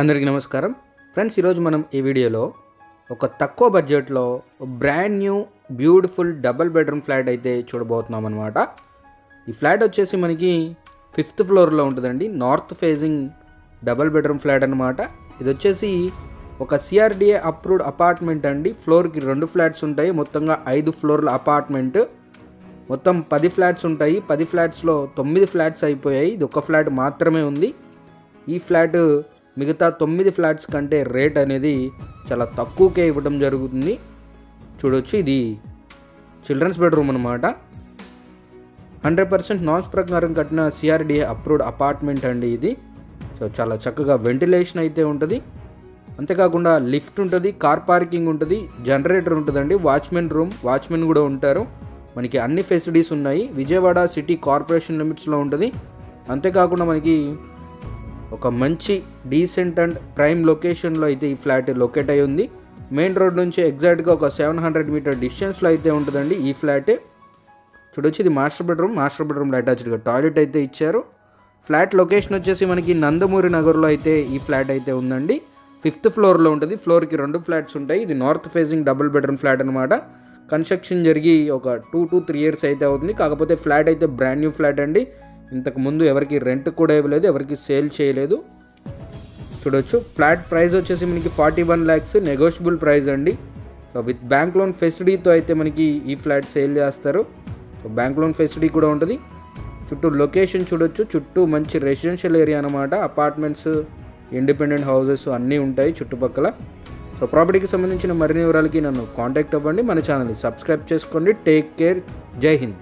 అందరికీ నమస్కారం. ఫ్రెండ్స్ ఈరోజు మనం ఈ వీడియోలో ఒక తక్కువ బడ్జెట్లో brand new beautiful double bedroom flat అయితే చూడబోతున్నాం అనమాట ఈ ఫ్లాట్ వచ్చేసి మనకి ఫిఫ్త్ ఫ్లోర్లో ఉంటుందండి. North facing double bedroom flat అనమాట ఇది వచ్చేసి ఒక సిఆర్డిఏ అప్రూవ్డ్ అపార్ట్మెంట్ అండి. ఫ్లోర్కి రెండు ఫ్లాట్స్ ఉంటాయి. మొత్తంగా ఐదు ఫ్లోర్ల అపార్ట్మెంట్. మొత్తం పది ఫ్లాట్స్ ఉంటాయి. పది ఫ్లాట్స్లో తొమ్మిది ఫ్లాట్స్ అయిపోయాయి. ఇది ఒక ఫ్లాట్ మాత్రమే ఉంది. ఈ ఫ్లాట్ మిగతా తొమ్మిది ఫ్లాట్స్ కంటే రేట్ అనేది చాలా తక్కువకే ఇవ్వడం జరుగుతుంది. చూడొచ్చు ఇది చిల్డ్రన్స్ బెడ్రూమ్ అనమాట హండ్రెడ్ పర్సెంట్ నాన్స్ ప్రకారం కట్టిన సిఆర్డిఏ అప్రూవ్డ్ అపార్ట్మెంట్ అండి ఇది. సో చాలా చక్కగా వెంటిలేషన్ అయితే ఉంటుంది. అంతేకాకుండా లిఫ్ట్ ఉంటుంది కార్ పార్కింగ్ ఉంటుంది జనరేటర్ ఉంటుందండి వాచ్మెన్ రూమ్ వాచ్మెన్ కూడా ఉంటారు. మనకి అన్ని ఫెసిలిటీస్ ఉన్నాయి. విజయవాడ సిటీ కార్పొరేషన్ లిమిట్స్లో ఉంటుంది. అంతేకాకుండా మనకి ఒక మంచి డీసెంట్ అండ్ ప్రైమ్ లొకేషన్లో అయితే ఈ ఫ్లాట్ లొకేట్ అయి ఉంది. మెయిన్ రోడ్ నుంచి ఎగ్జాక్ట్గా ఒక సెవెన్ హండ్రెడ్ మీటర్ డిస్టెన్స్లో అయితే ఉంటుందండి ఈ ఫ్లాట్. చూడొచ్చు ఇది మాస్టర్ బెడ్రూమ్ మాస్టర్ బెడ్రూమ్లో అటాచ్డ్గా టాయిలెట్ అయితే ఇచ్చారు. ఫ్లాట్ లొకేషన్ వచ్చేసి మనకి నందమూరి నగర్లో అయితే ఈ ఫ్లాట్ అయితే ఉందండి. ఫిఫ్త్ ఫ్లోర్లో ఉంటుంది. ఫ్లోర్కి రెండు ఫ్లాట్స్ ఉంటాయి. ఇది north facing double bedroom flat అనమాట కన్స్ట్రక్షన్ జరిగి ఒక టూ టు త్రీ ఇయర్స్ అయితే అవుతుంది. కాకపోతే ఫ్లాట్ అయితే బ్రాండ్ న్యూ ఫ్లాట్ అండి. ఇంతకుముందు ఎవరికి రెంట్ కూడా ఇవ్వలేదు ఎవరికి సేల్ చేయలేదు. చూడొచ్చు. ఫ్లాట్ ప్రైస్ వచ్చేసి మనకి forty one lakhs negotiable price అండి సో విత్ బ్యాంక్ లోన్ ఫెసిలిటీతో అయితే మనకి ఈ ఫ్లాట్ సేల్ చేస్తారు. సో బ్యాంక్ లోన్ ఫెసిలిటీ కూడా ఉంటుంది. చుట్టూ లొకేషన్ చూడొచ్చు. చుట్టూ మంచి రెసిడెన్షియల్ ఏరియా అనమాట అపార్ట్మెంట్స్ ఇండిపెండెంట్ హౌసెస్ అన్నీ ఉంటాయి చుట్టుపక్కల. సో ప్రాపర్టీకి సంబంధించిన మరిన్ని వివరాలకి నన్ను కాంటాక్ట్ అవ్వండి. మన ఛానల్ని సబ్స్క్రైబ్ చేసుకోండి. టేక్ కేర్ జై హింద్.